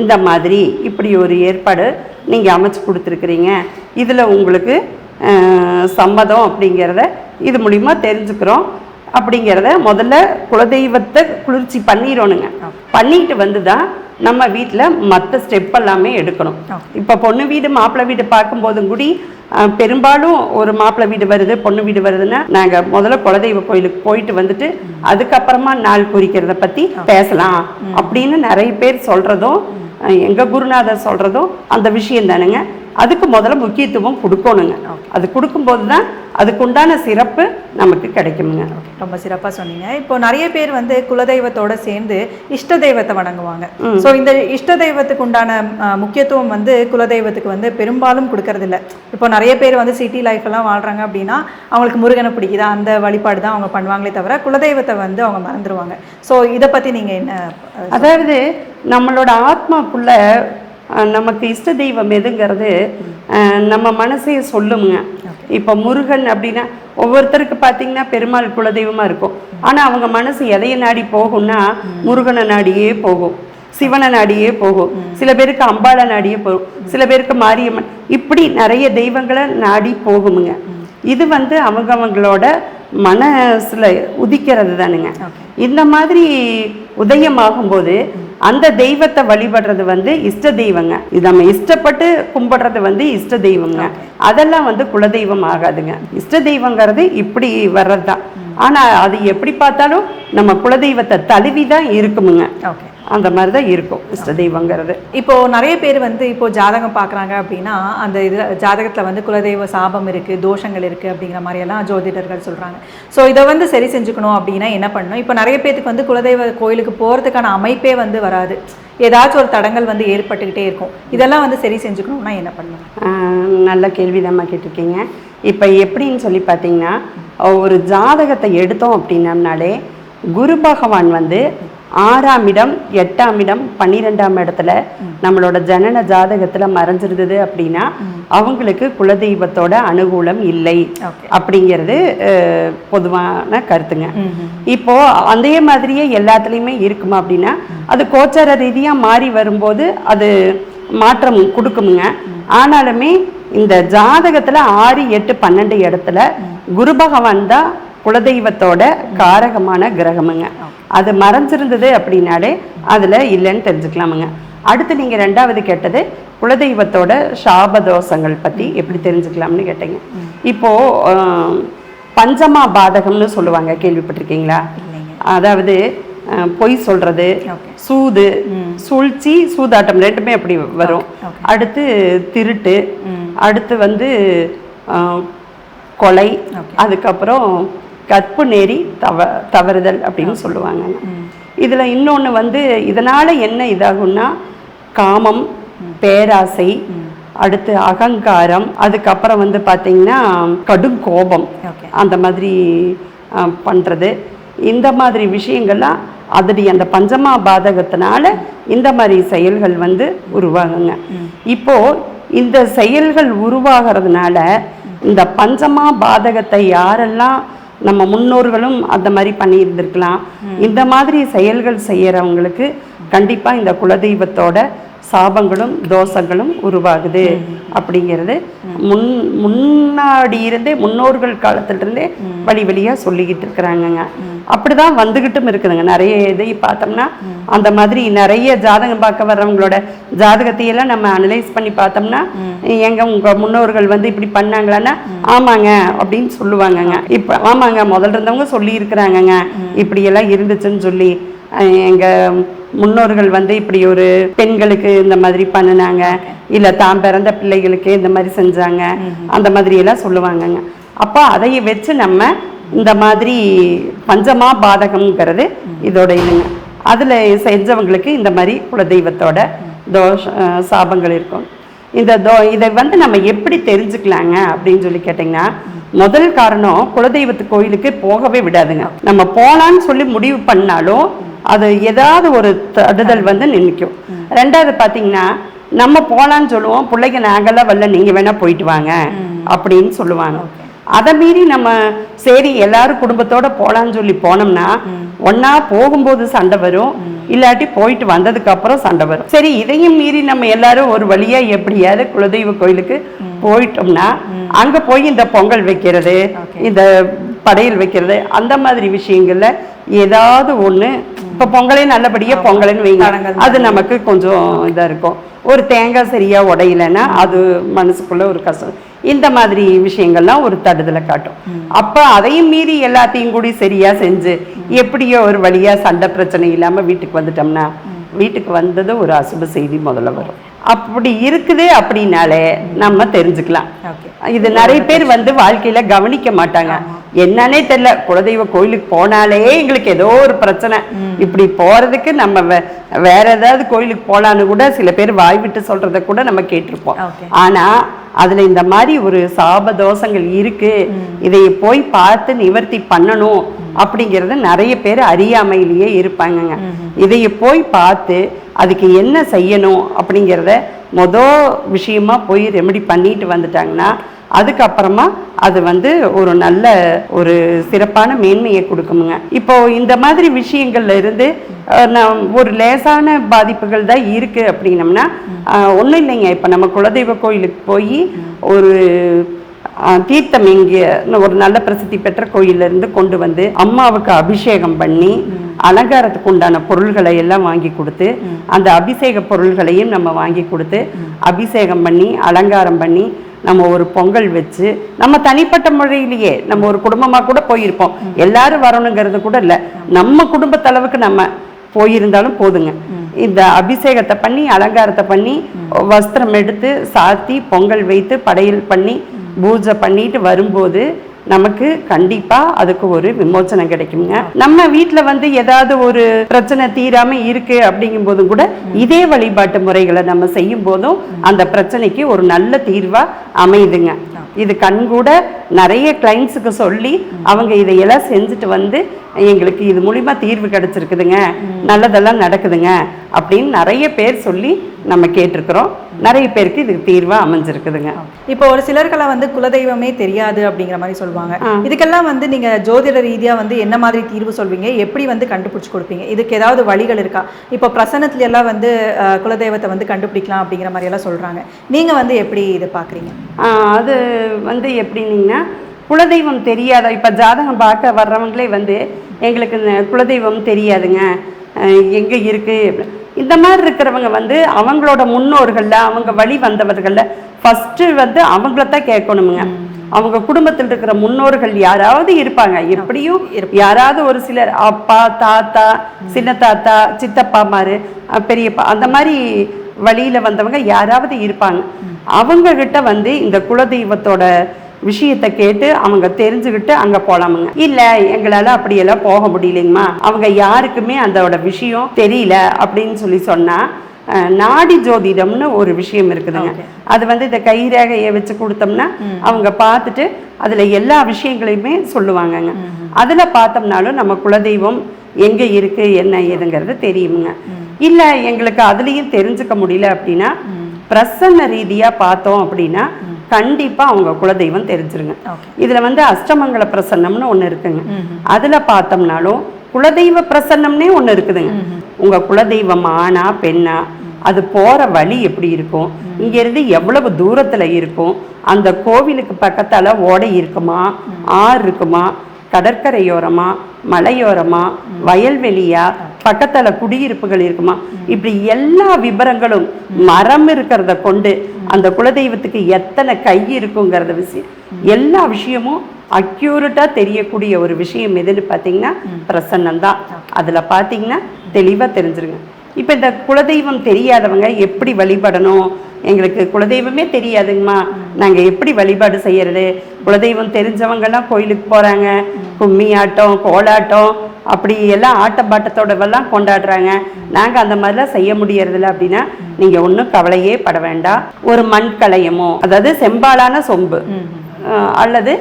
[SPEAKER 2] இந்த மாதிரி இப்படி ஒரு ஏற்பாடு நீங்க அமைச்சு கொடுத்துருக்குறீங்க. இதுல உங்களுக்கு சம்மதம் அப்படிங்கிறத இது மூலிமா தெரிஞ்சுக்கிறோம். அப்படிங்கிறத முதல்ல குலதெய்வத்தை குளிர்ச்சி பண்ணிடணுங்க. பண்ணிட்டு வந்து தான் நம்ம வீட்டில் மற்ற ஸ்டெப் எல்லாமே எடுக்கணும். இப்போ பொண்ணு வீடு மாப்பிள்ளை வீடு பார்க்கும்போதும் கூடி பெரும்பாலும் ஒரு மாப்பிள்ளை வீடு வருது பொண்ணு வீடு வருதுன்னா நாங்கள் முதல்ல குலதெய்வ கோயிலுக்கு போயிட்டு வந்துட்டு அதுக்கப்புறமா நாள் குறிக்கிறத பற்றி பேசலாம் அப்படின்னு நிறைய பேர் சொல்கிறதும் எங்க குருநாதர் சொல்றதும் அந்த விஷயம் தானுங்க. அதுக்கு முதல்ல முக்கியத்துவம் கொடுக்கணுங்க. அது கொடுக்கும்போது தான் அதுக்குண்டான சிறப்பு நமக்கு கிடைக்குமுங்க.
[SPEAKER 1] ரொம்ப சிறப்பா சொன்னீங்க. இப்போ நிறைய பேர் வந்து குலதெய்வத்தோட சேர்ந்து இஷ்ட தெய்வத்தை வணங்குவாங்க. சோ இந்த இஷ்ட தெய்வத்துக்கு உண்டான முக்கியத்துவம் வந்து குலதெய்வத்துக்கு வந்து பெரும்பாலும் கொடுக்கறது இல்ல இப்போ நிறைய பேர் வந்து சிட்டி லைஃப் எல்லாம் வாழ்றாங்க அப்படின்னா அவங்களுக்கு முருகனை பிடிக்குதா? அந்த வழிபாடு தான் அவங்க பண்ணுவாங்களே தவிர குலதெய்வத்தை வந்து அவங்க மறந்துடுவாங்க சோ இதை பத்தி நீங்க என்ன
[SPEAKER 2] அதாவது நம்மளோட ஆத்மாக்குள்ள நமக்கு இஷ்ட தெய்வம் எதுங்கிறது நம்ம மனசே சொல்லுங்க இப்போ முருகன் அப்படின்னா ஒவ்வொருத்தருக்கு பார்த்தீங்கன்னா பெருமாள் குலதெய்வமா இருக்கும். ஆனா அவங்க மனசு எதைய நாடி போகும்னா முருகனை நாடியே போகும். சிவனை நாடியே போகும். சில பேருக்கு அம்பாளை நாடியே போகும். சில பேருக்கு மாரியம்மன். இப்படி நிறைய தெய்வங்களை நாடி போகுமுங்க. இது வந்து அவங்க அவங்களோட மனசுல உதிக்கிறது தானுங்க இந்த மாதிரி உதயமாகும்போது அந்த தெய்வத்தை வழிபடுறது வந்து இஷ்ட தெய்வங்க. இது நம்ம இஷ்டப்பட்டு கும்பிடுறது வந்து இஷ்ட தெய்வங்க. அதெல்லாம் வந்து குலதெய்வம் ஆகாதுங்க. இஷ்ட தெய்வங்கிறது இப்படி வர்றது தான் ஆனா அது எப்படி பார்த்தாலும் நம்ம குலதெய்வத்தை தழுவி தான் இருக்குமுங்க.
[SPEAKER 1] ஓகே.
[SPEAKER 2] அந்த மாதிரி தான் இருக்கும் இஷ்ட தெய்வங்கிறது.
[SPEAKER 1] இப்போ நிறைய பேர் வந்து இப்போ ஜாதகம் பார்க்குறாங்க அப்படின்னா அந்த இது ஜாதகத்தில் வந்து குலதெய்வ சாபம் இருக்குது தோஷங்கள் இருக்குது அப்படிங்கிற மாதிரியெல்லாம் ஜோதிடர்கள் சொல்கிறாங்க ஸோ இதை வந்து சரி செஞ்சுக்கணும் அப்படின்னா என்ன பண்ணணும்? இப்போ நிறைய பேருக்கு வந்து குலதெய்வ கோயிலுக்கு போகிறதுக்கான அமைப்பே வந்து வராது. ஏதாச்சும் ஒரு தடங்கள் வந்து ஏற்பட்டுக்கிட்டே இருக்கும். இதெல்லாம் வந்து சரி செஞ்சுக்கணும்னா என்ன பண்ணணும்?
[SPEAKER 2] நல்ல கேள்வி கேட்டிருக்கீங்க. இப்போ எப்படின்னு சொல்லி பார்த்தீங்கன்னா ஒரு ஜாதகத்தை எடுத்தோம் அப்படின்னம்னாலே குரு பகவான் வந்து ஆறாம் இடம் எட்டாம் இடம் பன்னிரெண்டாம் இடத்துல நம்மளோட ஜனன ஜாதகத்தில் மறைஞ்சிருந்தது அப்படின்னா அவங்களுக்கு குலதெய்வத்தோட அனுகூலம் இல்லை. அப்படிங்கிறது பொதுவான கருத்துங்க. இப்போ அதே மாதிரியே எல்லாத்துலேயுமே இருக்குமா அப்படின்னா அது கோச்சார ரீதியாக மாறி வரும்போது அது மாற்றம் கொடுக்குமுங்க. ஆனாலுமே இந்த ஜாதகத்துல ஆறு எட்டு பன்னெண்டு இடத்துல குரு பகவான் தான் குலதெய்வத்தோட காரகமான கிரகமுங்க. அது மறைஞ்சிருந்தது அப்படின்னாலே அதுல இல்லைன்னு தெரிஞ்சுக்கலாமுங்க. அடுத்து நீங்க ரெண்டாவது கேட்டது குலதெய்வத்தோட சாப தோஷங்கள் பத்தி எப்படி தெரிஞ்சுக்கலாம்னு கேட்டீங்க. இப்போ ஆஹ், பஞ்சமா பாதகம்னு சொல்லுவாங்க கேள்விப்பட்டிருக்கீங்களா? அதாவது பொய் சொல்றது
[SPEAKER 1] Okay.
[SPEAKER 2] சூது சூழ்ச்சி சூதாட்டம் ரெண்டுமே அப்படி வரும். அடுத்து திருட்டு அடுத்து வந்து கொலை அதுக்கப்புறம் கற்பு நேரி தவ தவறுதல் அப்படின்னு சொல்லுவாங்க. இதுல இன்னொன்னு வந்து இதனால என்ன இதாகும்னா காமம் பேராசை அடுத்து அகங்காரம் அதுக்கப்புறம் வந்து பார்த்தீங்கன்னா கடும் கோபம். அந்த மாதிரி அஹ், பண்றது. இந்த மாதிரி விஷயங்கள்லாம் அதடி அந்த பஞ்சமா பாதகத்தினால இந்த மாதிரி செயல்கள் வந்து உருவாகுங்க. இப்போ இந்த செயல்கள் உருவாகிறதுனால இந்த பஞ்சமா பாதகத்தை யாரெல்லாம் நம்ம முன்னோர்களும் அந்த மாதிரி பண்ணியிருந்திருக்கலாம். இந்த மாதிரி செயல்கள் செய்யறவங்களுக்கு கண்டிப்பா இந்த குலதெய்வத்தோட சாபங்களும் தோஷங்களும் உருவாகுது அப்படிங்கிறது முன் முன்னாடி இருந்தே முன்னோர்கள் காலத்துல இருந்தே வழி வழியா சொல்லிக்கிட்டு இருக்கிறாங்கங்க. அப்படிதான் வந்துகிட்டும் இருக்குதுங்க. நிறைய இதை பார்த்தோம்னா அந்த மாதிரி நிறைய ஜாதகம் பார்க்க வர்றவங்களோட ஜாதகத்தை எல்லாம் நம்ம அனலைஸ் பண்ணி பார்த்தோம்னா எங்க உங்க முன்னோர்கள் வந்து இப்படி பண்ணாங்களான்னா ஆமாங்க அப்படின்னு சொல்லுவாங்கங்க. இப்ப ஆமாங்க முதல்ல இருந்தவங்க சொல்லி இருக்கிறாங்கங்க இப்படி எல்லாம் இருந்துச்சுன்னு சொல்லி எங்க முன்னோர்கள் வந்து இப்படி ஒரு பெண்களுக்கு இந்த மாதிரி பண்ணுனாங்க. இல்ல தான் பிறந்த பிள்ளைகளுக்கு இந்த மாதிரி செஞ்சாங்க. அந்த மாதிரி எல்லாம் சொல்லுவாங்கங்க. அப்போ அதை வச்சு நம்ம இந்த மாதிரி பஞ்சமா பாதகம்ங்கிறது இதோட இதுங்க. அதுல செஞ்சவங்களுக்கு இந்த மாதிரி குலதெய்வத்தோட தோஷ சாபங்கள் இருக்கும். இந்த தோ இதை வந்து நம்ம எப்படி தெரிஞ்சுக்கலாங்க அப்படின்னு சொல்லி கேட்டிங்கன்னா முதல் காரணம் குலதெய்வத்து கோயிலுக்கு போகவே விடாதுங்க. நம்ம போலான்னு சொல்லி முடிவு பண்ணாலும் அது ஏதாவது ஒரு தடுதல் வந்து நிற்கும் ரெண்டாவது பார்த்தீங்கன்னா நம்ம போலான்னு சொல்லுவோம் பிள்ளைங்க நாங்கெல்லாம் வரல நீங்க வேணா போயிட்டு வாங்க. அப்படின்னு சொல்லுவாங்க. அதை மீறி நம்ம சரி எல்லாரும் குடும்பத்தோட போலான்னு சொல்லி போனோம்னா ஒண்ணா போகும்போது சண்டை வரும். இல்லாட்டி போயிட்டு வந்ததுக்கு அப்புறம் சண்டை வரும். சரி இதையும் மீறி நம்ம எல்லாரும் ஒரு வழியா எப்படியாவது குலதெய்வ கோயிலுக்கு போயிட்டோம்னா அங்க போய் இந்த பொங்கல் வைக்கிறது இந்த படையல் வைக்கிறது அந்த மாதிரி விஷயங்கள்ல ஏதாவது ஒண்ணு இப்ப பொங்கலே நல்லபடியா பொங்கல்னு வைங்க. அது நமக்கு கொஞ்சம் இதா இருக்கும். ஒரு தேங்காய் சரியா உடையலைன்னா அது மனசுக்குள்ள ஒரு கஷ்டம். இந்த மாதிரி விஷயங்கள்லாம் ஒரு தடுதலை காட்டும். அப்ப அதையும் மீறி எல்லாத்தையும் கூடி சரியா செஞ்சு எப்படியோ ஒரு வழியா சண்டை பிரச்சனை இல்லாம வீட்டுக்கு வந்துட்டோம்னா வீட்டுக்கு வந்தது ஒரு அசுப செய்தி முதல்ல வரும். அப்படி இருக்குது அப்படின்னாலே நம்ம தெரிஞ்சுக்கலாம். இது நிறைய பேர் வந்து வாழ்க்கையில கவனிக்க மாட்டாங்க. என்னன்னே தெரியல. குலதெய்வ கோயிலுக்கு போனாலே எங்களுக்கு ஏதோ ஒரு பிரச்சனை. இப்படி போறதுக்கு நம்ம வேற ஏதாவது கோயிலுக்கு போலான்னு கூட சில பேர் வாய் விட்டு சொல்றத கூட நம்ம கேட்டிருப்போம். ஆனா அதுல இந்த மாதிரி ஒரு சாப தோஷங்கள் இருக்கு. இதை போய் பார்த்து நிவர்த்தி பண்ணணும் அப்படிங்கறது நிறைய பேர் அறியாமையிலேயே இருப்பாங்கங்க. இதைய போய் பார்த்து அதுக்கு என்ன செய்யணும் அப்படிங்கிறத மொத விஷயமா போய் ரெமெடி பண்ணிட்டு வந்துட்டாங்கன்னா அதுக்கப்புறமா அது வந்து ஒரு நல்ல ஒரு சிறப்பான மேன்மையை கொடுக்குமுங்க. இப்போ இந்த மாதிரி விஷயங்கள்ல இருந்து நான் ஒரு லேசான பாதிப்புகள் தான் இருக்கு அப்படின்னம்னா ஒன்றும் இல்லைங்க. இப்போ நம்ம குலதெய்வ கோயிலுக்கு போய் ஒரு தீர்த்தம் இங்கே ஒரு நல்ல பிரசித்தி பெற்ற கோயிலிருந்து கொண்டு வந்து அம்மாவுக்கு அபிஷேகம் பண்ணி அலங்காரத்துக்கு உண்டான பொருள்களை எல்லாம் வாங்கி கொடுத்து அந்த அபிஷேக பொருள்களையும் நம்ம வாங்கி கொடுத்து அபிஷேகம் பண்ணி அலங்காரம் பண்ணி நம்ம ஒரு பொங்கல் வச்சு நம்ம தனிப்பட்ட முறையிலேயே நம்ம ஒரு குடும்பமா கூட போயிருப்போம். எல்லாரும் வரணுங்கிறது கூட இல்லை. நம்ம குடும்பத்தளவுக்கு நம்ம போயிருந்தாலும் போதுங்க. இந்த அபிஷேகத்தை பண்ணி அலங்காரத்தை பண்ணி வஸ்திரம் எடுத்து சாத்தி பொங்கல் வைத்து படையல் பண்ணி பூஜை பண்ணிட்டு வரும்போது நமக்கு கண்டிப்பா அதுக்கு ஒரு விமோச்சனம் கிடைக்குங்க. நம்ம வீட்டில் வந்து ஏதாவது ஒரு பிரச்சனை தீராம இருக்கு அப்படிங்கும் போதும் கூட இதே வழிபாட்டு முறைகளை நம்ம செய்யும் போதும் அந்த பிரச்சனைக்கு ஒரு நல்ல தீர்வா அமையுதுங்க. இது கண்கூட நிறைய கிளைண்ட்ஸுக்கு சொல்லி அவங்க இதையெல்லாம் செஞ்சுட்டு வந்து எங்களுக்கு இது மூலிமா தீர்வு கிடைச்சிருக்குதுங்க. நல்லதெல்லாம் நடக்குதுங்க அப்படின்னு நிறைய பேர் சொல்லி நம்ம கேட்டிருக்கிறோம். நிறைய பேருக்கு இதுக்கு தீர்வா அமைஞ்சிருக்குதுங்க.
[SPEAKER 1] இப்போ ஒரு சிலருக்கெல்லாம் வந்து குலதெய்வமே தெரியாது அப்படிங்கிற மாதிரி சொல்லுவாங்க. இதுக்கெல்லாம் வந்து நீங்க ஜோதிட ரீதியா வந்து என்ன மாதிரி தீர்வு சொல்வீங்க? எப்படி வந்து கண்டுபிடிச்சு கொடுப்பீங்க? இதுக்கு ஏதாவது வழிகள் இருக்கா? இப்போ பிரசன்னத்துல எல்லாம் வந்து குலதெய்வத்தை வந்து கண்டுபிடிக்கலாம் அப்படிங்கிற மாதிரி எல்லாம் சொல்றாங்க. நீங்க வந்து எப்படி இதை பாக்குறீங்க?
[SPEAKER 2] அது வந்து எப்படின்னீங்கன்னா குலதெய்வம் தெரியாத? இப்போ ஜாதகம் பார்க்க வர்றவங்களே வந்து எங்களுக்கு இந்த குலதெய்வம் தெரியாதுங்க. எங்கே இருக்குது இந்த மாதிரி இருக்கிறவங்க வந்து அவங்களோட முன்னோர்களில் அவங்க வழி வந்தவர்களில் ஃபஸ்ட்டு வந்து அவங்கள தான் கேட்கணுமுங்க அவங்க குடும்பத்தில் இருக்கிற முன்னோர்கள் யாராவது இருப்பாங்க. எப்படியும் யாராவது ஒரு சிலர் அப்பா தாத்தா சின்ன தாத்தா சித்தப்பாமாரு அஹ் பெரியப்பா அந்த மாதிரி வழியில வந்தவங்க யாராவது இருப்பாங்க. அவங்க கிட்ட வந்து இந்த குலதெய்வத்தோட விஷயத்தை கேட்டு அவங்க தெரிஞ்சுக்கிட்டு அங்க போலாமுங்க. இல்ல எங்களால அப்படியெல்லாம் போக முடியலைங்கம்மா. அவங்க யாருக்குமே அதோட விஷயம் தெரியல அப்படின்னு சொல்லி சொன்னா அஹ், நாடி ஜோதிடம்னு ஒரு விஷயம் இருக்குதுங்க. அது வந்து இந்த கைரேகையை வச்சு கொடுத்தோம்னா அவங்க பார்த்துட்டு அதுல எல்லா விஷயங்களையுமே சொல்லுவாங்கங்க. அதுல பார்த்தோம்னாலும் நம்ம குலதெய்வம் எங்க இருக்கு என்ன ஏதுங்கிறது தெரியுமுங்க. இல்ல எங்களுக்கு அதுலயும் தெரிஞ்சுக்க முடியல அப்படின்னா பிரசன்ன ரீதியா பார்த்தோம் அப்படின்னா கண்டிப்பா அவங்க குலதெய்வம் தெரிஞ்சிருங்க. இதுல வந்து அஷ்டமங்கல பிரசன்னம்னு ஒண்ணு இருக்குங்க. அதுல பார்த்தோம்னாலும் குலதெய்வ பிரசன்னம்னே ஒண்ணு இருக்குதுங்க. உங்க குலதெய்வம் ஆணா பெண்ணா அது போற வழி எப்படி இருக்கும் இங்க இருந்து எவ்வளவு தூரத்துல இருக்கும் அந்த கோவிலுக்கு பக்கத்தால ஓடை இருக்குமா ஆறு இருக்குமா கடற்கரையோரமா மலையோரமா வயல்வெளியா பக்கத்துல குடியிருப்புகள் இருக்குமா? இப்படி எல்லா விவரங்களும் மரம் இருக்கிறத கொண்டு அந்த குலதெய்வத்துக்கு எத்தனை கை இருக்குங்கிறத விஷயம் எல்லா விஷயமும் அக்யூரட்டா தெரியக்கூடிய ஒரு விஷயம் எதுன்னு பார்த்தீங்கன்னா பிரசன்னம் தான் அதுல பார்த்தீங்கன்னா தெளிவா தெரிஞ்சிருங்க. இப்போ இந்த குலதெய்வம் தெரியாதவங்க எப்படி வழிபடணும்? எங்களுக்கு குலதெய்வமே தெரியாதுங்கம்மா. நாங்க எப்படி வழிபாடு செய்யறது? குலதெய்வம் தெரிஞ்சவங்கெல்லாம் கோயிலுக்கு போறாங்க. கும்மி ஆட்டம் கோலாட்டம் அப்படி எல்லாம் ஆட்டம் பாட்டத்தோடவெல்லாம் கொண்டாடுறாங்க. நாங்க அந்த மாதிரிலாம் செய்ய முடியறதில்ல அப்படின்னா நீங்க ஒன்றும் கவலையே பட வேண்டாம். ஒரு மண் கலையமோ அதாவது செம்பாலான சொம்பு அல்லது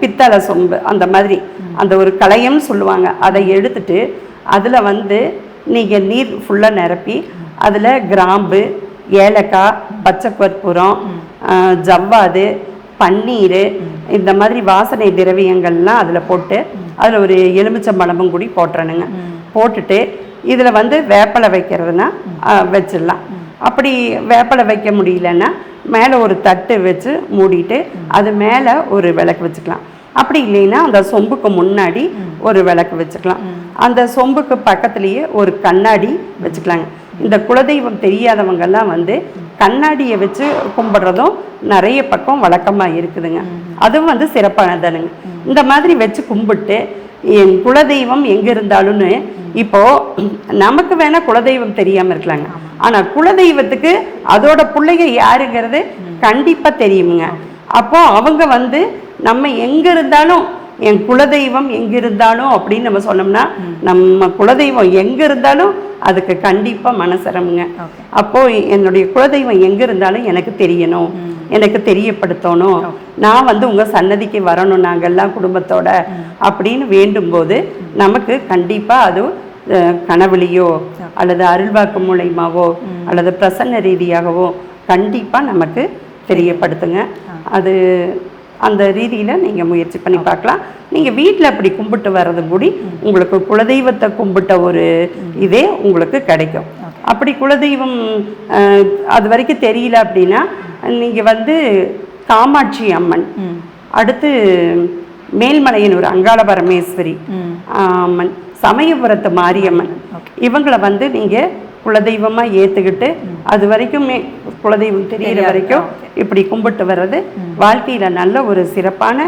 [SPEAKER 2] பித்தளை சொம்பு அந்த மாதிரி அந்த ஒரு கலையம்னு சொல்லுவாங்க. அதை எடுத்துட்டு அதில் வந்து நீங்கள் நீர் ஃபுல்லாக நிரப்பி அதில் கிராம்பு ஏலக்காய் பச்சை கற்பூரம் ஜவ்வாது பன்னீர் இந்த மாதிரி வாசனை திரவியங்கள்லாம் அதில் போட்டு அதில் ஒரு எலுமிச்சம்பழமும் கூடி போட்டுறணுங்க. போட்டுட்டு இதில் வந்து வேப்பலை வைக்கிறதுனா வச்சிடலாம். அப்படி வேப்பலை வைக்க முடியலன்னா மேலே ஒரு தட்டு வச்சு மூடிட்டு அது மேலே ஒரு விளக்கு வச்சுக்கலாம். அப்படி இல்லைன்னா அந்த சொம்புக்கு முன்னாடி ஒரு விளக்கு வச்சுக்கலாம். அந்த சொம்புக்கு பக்கத்துலேயே ஒரு கண்ணாடி வச்சுக்கலாங்க. இந்த குலதெய்வம் தெரியாதவங்கெல்லாம் வந்து கண்ணாடியை வச்சு கும்பிடுறதும் நிறைய பக்கம் வழக்கமாக இருக்குதுங்க. அதுவும் வந்து சிறப்பானதானுங்க இந்த மாதிரி வச்சு கும்பிட்டு என் குலதெய்வம் எங்கே இருந்தாலும்னு இப்போ நமக்கு வேணா குலதெய்வம் தெரியாமல் இருக்கலாங்க. ஆனால் குலதெய்வத்துக்கு அதோட பிள்ளைங்க யாருங்கிறது கண்டிப்பாக தெரியுமுங்க. அப்போ அவங்க வந்து நம்ம எங்கே இருந்தாலும் என் குலதெய்வம் எங்கே இருந்தாலும் அப்படின்னு நம்ம சொன்னோம்னா நம்ம குலதெய்வம் எங்கே இருந்தாலும் அதுக்கு கண்டிப்பாக மனசிரமுங்க.
[SPEAKER 1] ஓகே.
[SPEAKER 2] அப்போ என்னுடைய குலதெய்வம் எங்க இருந்தாலும் எனக்கு தெரியணும். எனக்கு தெரியப்படுத்தணும். நான் வந்து உங்க சன்னதிக்கு வரணும் நாங்கெல்லாம் குடும்பத்தோட அப்படின்னு வேண்டும்போது நமக்கு கண்டிப்பா அது கனவுலையோ அல்லது அருள்வாக்கு மூலியமாவோ அல்லது பிரசன்ன ரீதியாகவோ கண்டிப்பா நமக்கு தெரியப்படுத்துங்க. அது அந்த ரீதியில் நீங்கள் முயற்சி பண்ணி பார்க்கலாம். நீங்கள் வீட்டில் அப்படி கும்பிட்டு வர்றது கூடி உங்களுக்கு குலதெய்வத்தை கும்பிட்ட ஒரு இதே உங்களுக்கு கிடைக்கும். அப்படி குலதெய்வம் அது வரைக்கும் தெரியல அப்படின்னா நீங்கள் வந்து காமாட்சி அம்மன் அடுத்து மேல்மலையனூர் அங்காள பரமேஸ்வரி அம்மன் சமயபுரத்து மாரியம்மன் இவங்களை வந்து நீங்கள் குலதெய்வமாக ஏற்றுக்கிட்டு அது வரைக்குமே குலதெய்வம் தெரியிற
[SPEAKER 1] தெரியாது.
[SPEAKER 2] வரைக்கும் இப்படி கும்பிட்டு வர்றது வாழ்க்கையில் நல்ல ஒரு சிறப்பான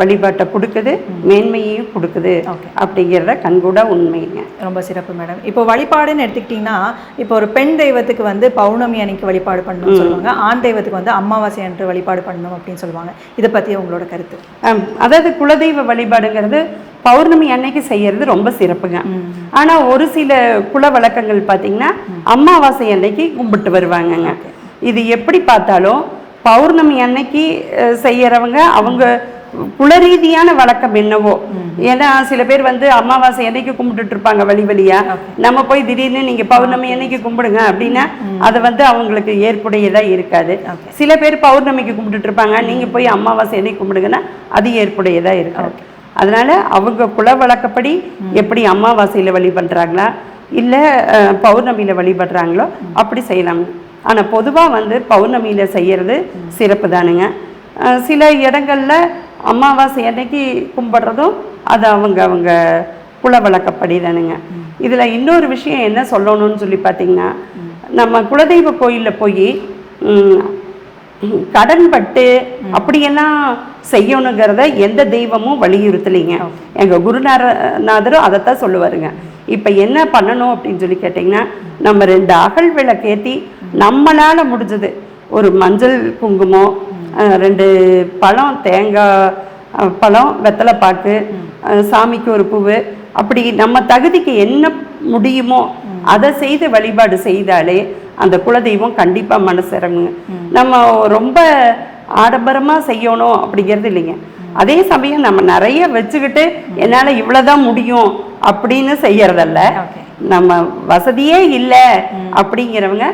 [SPEAKER 2] வழிபாட்டை கொடுக்குது மேன்மையையும் கொடுக்குது. அப்படிங்கிறத கண்கூட உண்மைங்க.
[SPEAKER 1] ரொம்ப சிறப்பு மேடம். இப்போ வழிபாடுன்னு எடுத்துக்கிட்டிங்கன்னா இப்போ ஒரு பெண் தெய்வத்துக்கு வந்து பௌர்ணமி அன்னைக்கு வழிபாடு பண்ணணும்னு சொல்லுவாங்க. ஆண் தெய்வத்துக்கு வந்து அமாவாசை அன்று வழிபாடு பண்ணணும் அப்படின்னு சொல்லுவாங்க. இதை பற்றி உங்களோட கருத்து.
[SPEAKER 2] அதாவது குலதெய்வ வழிபாடுங்கிறது பௌர்ணமி அன்னைக்கு செய்யறது ரொம்ப சிறப்புங்க. ஆனா ஒரு சில குல வழக்கங்கள் பார்த்தீங்கன்னா அமாவாசை அன்னைக்கு கும்பிட்டு வருவாங்கங்க. இது எப்படி பார்த்தாலும் பௌர்ணமி அன்னைக்கு செய்யறவங்க அவங்க குலரீதியான வழக்கம் என்னவோ. ஏன்னா சில பேர் வந்து அமாவாசை அன்னைக்கு கும்பிட்டுட்டு இருப்பாங்க வழி வழியா. நம்ம போய் திடீர்னு நீங்க பௌர்ணமி அன்னைக்கு கும்பிடுங்க அப்படின்னா அது வந்து அவங்களுக்கு ஏற்புடையதா இருக்காது. சில பேர் பௌர்ணமிக்கு கும்பிட்டுட்டு இருப்பாங்க. நீங்க போய் அமாவாசை அன்னைக்கு கும்பிடுங்கன்னா அது ஏற்புடையதா இருக்கும் அதனால அவங்க குல வழக்கப்படி எப்படி அமாவாசையில வழி பண்றாங்களா இல்ல பௌர்ணமியில வழிபடுறாங்களோ அப்படி செய்யலாம். ஆனா பொதுவா வந்து பௌர்ணமியில செய்யறது சிறப்பு தானுங்க சில இடங்கள்ல அமாவாசை அன்னைக்கு கும்பிடுறதும் அது அவங்க அவங்க குல வழக்கப்படி தானுங்க இதில் இன்னொரு விஷயம் என்ன சொல்லணும்னு சொல்லி பார்த்தீங்கன்னா நம்ம குலதெய்வ கோயிலில் போய் கடன் பட்டு அப்படியெல்லாம் செய்யணுங்கிறத எந்த தெய்வமும் வலியுறுத்தலைங்க. எங்கள் குருநாதரும் அதைத்தான் சொல்லுவாருங்க. இப்போ என்ன பண்ணணும் அப்படின்னு சொல்லி கேட்டிங்கன்னா நம்ம ரெண்டு அகல் விளக்கேத்தி நம்மளால முடிஞ்சது. ஒரு மஞ்சள் குங்குமம் ரெண்டு பழம் தேங்காய் பழம் வெத்தலை பாக்கு சாமிக்கு ஒரு பூவு. அப்படி நம்ம தகுதிக்கு என்ன முடியுமோ அதை செய்து வழிபாடு செய்தாலே அந்த குலதெய்வம் கண்டிப்பா மனசு இறங்குங்க. நம்ம ரொம்ப ஆடம்பரமா செய்யணும் அப்படிங்கிறது இல்லைங்க. அதே சமயம் நம்ம நிறைய வச்சுக்கிட்டு என்னால இவ்வளவுதான் முடியும் அப்படின்னு செய்யறதல்ல. நம்ம வசதியே இல்லை அப்படிங்கிறவங்க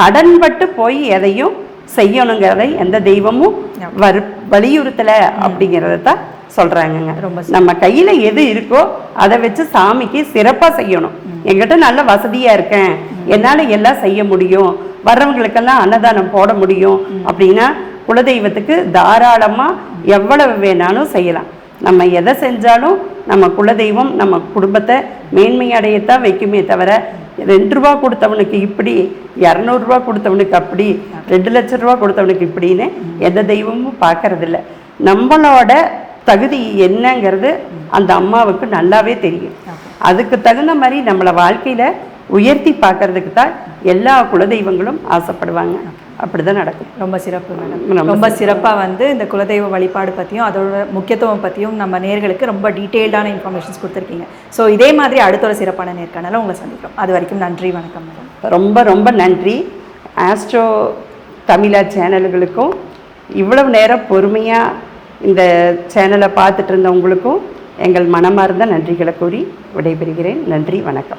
[SPEAKER 2] கடன்பட்டு போய் எதையும் செய்யணுங்கிறதை எந்த தெய்வமும் வரு வலியுறுத்தல அப்படிங்கிறத தான் சொல்றாங்கங்க.
[SPEAKER 1] ரொம்ப
[SPEAKER 2] நம்ம கையில எது இருக்கோ அதை வச்சு சாமிக்கு சிறப்பா செய்யணும். என்கிட்ட நல்ல வசதியா இருக்கேன். என்னால எல்லாம் செய்ய முடியும். வர்றவங்களுக்கெல்லாம் அன்னதானம் போட முடியும். அப்படின்னா குலதெய்வத்துக்கு தாராளமா எவ்வளவு வேணாலும் செய்யலாம். நம்ம எதை செஞ்சாலும் நம்ம குலதெய்வம் நம்ம குடும்பத்தை மேன்மை அடையத்தான் வைக்குமே தவிர ரெண்டு ரூபா கொடுத்தவனுக்கு இப்படி இரநூறுபா கொடுத்தவனுக்கு அப்படி ரெண்டு லட்ச ரூபா கொடுத்தவனுக்கு இப்படின்னு எந்த தெய்வமும் பார்க்கறதில்ல. நம்மளோட தகுதி என்னங்கிறது அந்த அம்மாவுக்கு நல்லாவே தெரியும். அதுக்கு தகுந்த மாதிரி நம்மளை வாழ்க்கையில் உயர்த்தி பார்க்கறதுக்கு தான் எல்லா குலதெய்வங்களும் ஆசைப்படுவாங்க. அப்படிதான் நடக்கும்.
[SPEAKER 1] ரொம்ப சிறப்பு மேடம்.
[SPEAKER 2] ரொம்ப
[SPEAKER 1] ரொம்ப சிறப்பாக வந்து இந்த குலதெய்வ வழிபாடு பற்றியும் அதோட முக்கியத்துவம் பற்றியும் நம்ம நேர்களுக்கு ரொம்ப டீட்டெயில்டான இன்ஃபர்மேஷன்ஸ் கொடுத்துருக்கீங்க. ஸோ இதே மாதிரி அடுத்த ஒரு சிறப்பான நேர்காணல உங்களை சந்திக்கிறோம். அது வரைக்கும் நன்றி வணக்கம் மேடம்.
[SPEAKER 2] ரொம்ப ரொம்ப நன்றி. ஆஸ்ட்ரோ தமிழா சேனல்களுக்கும் இவ்வளவு நேரம் பொறுமையாக இந்த சேனலை பார்த்துட்டு இருந்தவங்களுக்கும் எங்கள் மனமார்ந்த நன்றிகளை கூறி விடைபெறுகிறேன். நன்றி வணக்கம்.